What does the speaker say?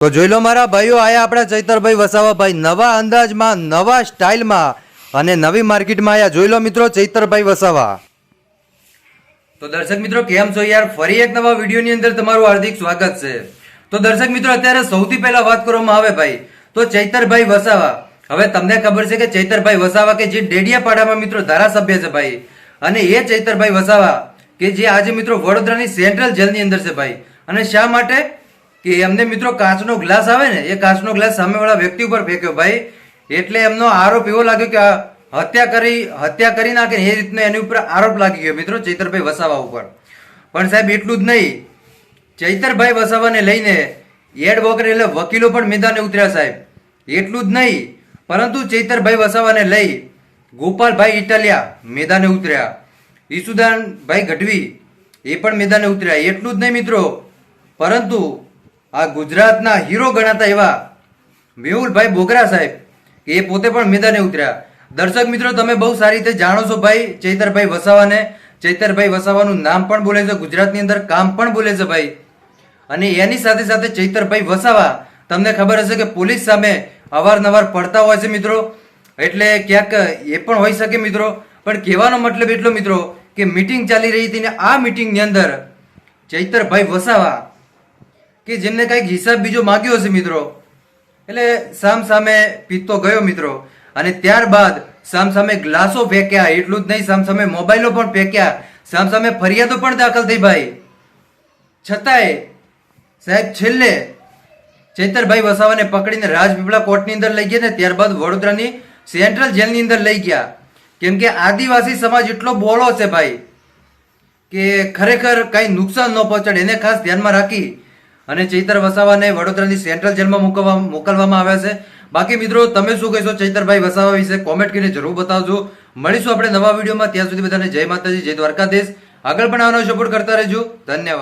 તો જોઈ લો મારા ભાઈઓ, આયા આપણા ચૈતરભાઈ વસાવાભાઈ. નવા અંદાજમાં, નવા સ્ટાઇલમાં અને નવી માર્કેટમાં આયા. જોઈ લો મિત્રો, ચૈતરભાઈ વસાવા. તો દર્શક મિત્રો, કેમ છો યાર? ફરી એક નવા વિડીયોની અંદર તમારું હાર્દિક સ્વાગત છે. તો દર્શક મિત્રો, અત્યારે સૌથી પહેલા વાત કરવામાં આવે ભાઈ. તો ચૈતરભાઈ વસાવા. હવે તમને ખબર છે કે ચૈતરભાઈ વસાવા કે જે ડેડિયાપાડામાં મિત્રો ધારાસભ્ય છે ભાઈ. અને એ ચૈતરભાઈ વસાવા કે જે આજે મિત્રો વડોદરાની સેન્ટ્રલ જેલની અંદર છે ભાઈ. અને શા માટે? કે એમને મિત્રો કાચનો ગ્લાસ આવે ને, એ કાચનો ગ્લાસ સામેવાળા વ્યક્તિ ઉપર ફેંક્યો. ભાઈ, એટલે એમનો આરોપ એવો લાગ્યો કે હત્યા કરી હત્યા કરી નાખે એ રીતનો એની ઉપર આરોપ લાગી ગયો મિત્રો, ચૈતરભાઈ વસાવા ઉપર. પણ સાહેબ, એટલું જ નહીં. ચૈતરભાઈ વસાવાને લઈને એડવોકેટ એટલે વકીલો પણ મેદાને ઉતર્યા સાહેબ. એટલું જ નહીં, પરંતુ ચૈતરભાઈ વસાવાને લઈ ગોપાલભાઈ ઇટાલિયા મેદાને ઉતર્યા. ઈસુદાનભાઈ ગઢવી એ પણ મેદાને ઉતર્યા. એટલું જ નહીં મિત્રો, પરંતુ આ ગુજરાતના હીરો ગણાતા એવા મેહુલભાઈ બોગરા સાહેબ એ પોતે પણ મેદાને ઉતર્યા. દર્શક મિત્રો, તમે બહુ સારી રીતે જાણો છો ભાઈ, ચૈતરભાઈ વસાવાને. ચૈતરભાઈ વસાવાનું નામ પણ બોલે છે, ગુજરાતની અંદર કામ પણ બોલે છે ભાઈ. અને એની સાથે સાથે ચૈતરભાઈ વસાવા, તમને ખબર હશે કે પોલીસ સામે અવારનવાર પડતા હોય છે મિત્રો. એટલે ક્યાંક એ પણ હોઈ શકે મિત્રો. પણ કહેવાનો મતલબ એટલો મિત્રો, કે મિટિંગ ચાલી રહી હતી ને આ મિટિંગની અંદર ચૈતરભાઈ વસાવા કે જેમને કંઈક હિસાબ બીજો માંગ્યો હશે મિત્રો. એટલે સામ સામે પીતો ગયો મિત્રો. અને ત્યારબાદ સામ સામે ગ્લાસો ફેંક્યા, એટલું જ નહીં, સામ સામે મોબાઈલો પણ ફેંક્યા. સામ સામે ફરિયાદો પણ દાખલ થઈ ભાઈ. છતાંય સાહેબ છેલ્લે ચેતરભાઈ વસાવાને પકડીને રાજપીપળા કોર્ટની અંદર લઈ ગયા ને ત્યારબાદ વડોદરાની સેન્ટ્રલ જેલની અંદર લઈ ગયા. કેમ કે આદિવાસી સમાજ એટલો બોળો છે ભાઈ, કે ખરેખર કઈ નુકસાન ન પહોંચાડે. એને ખાસ ધ્યાનમાં રાખી અને ચૈતર વસાવાને વડોદરાની સેન્ટ્રલ જેલમાં મોકલવા મોકલવામાં આવ્યા છે. બાકી મિત્રો, તમે શું કહેશો ચૈતરભાઈ વસાવા વિશે? કોમેન્ટ કરીને જરૂર બતાવજો. મળીશું આપણે નવા વિડીયોમાં. ત્યાં સુધી બધાને જય માતાજી, જય દ્વારકાધીશ. આગળ પણ આવવાનો સપોર્ટ કરતા રહેજો. ધન્યવાદ.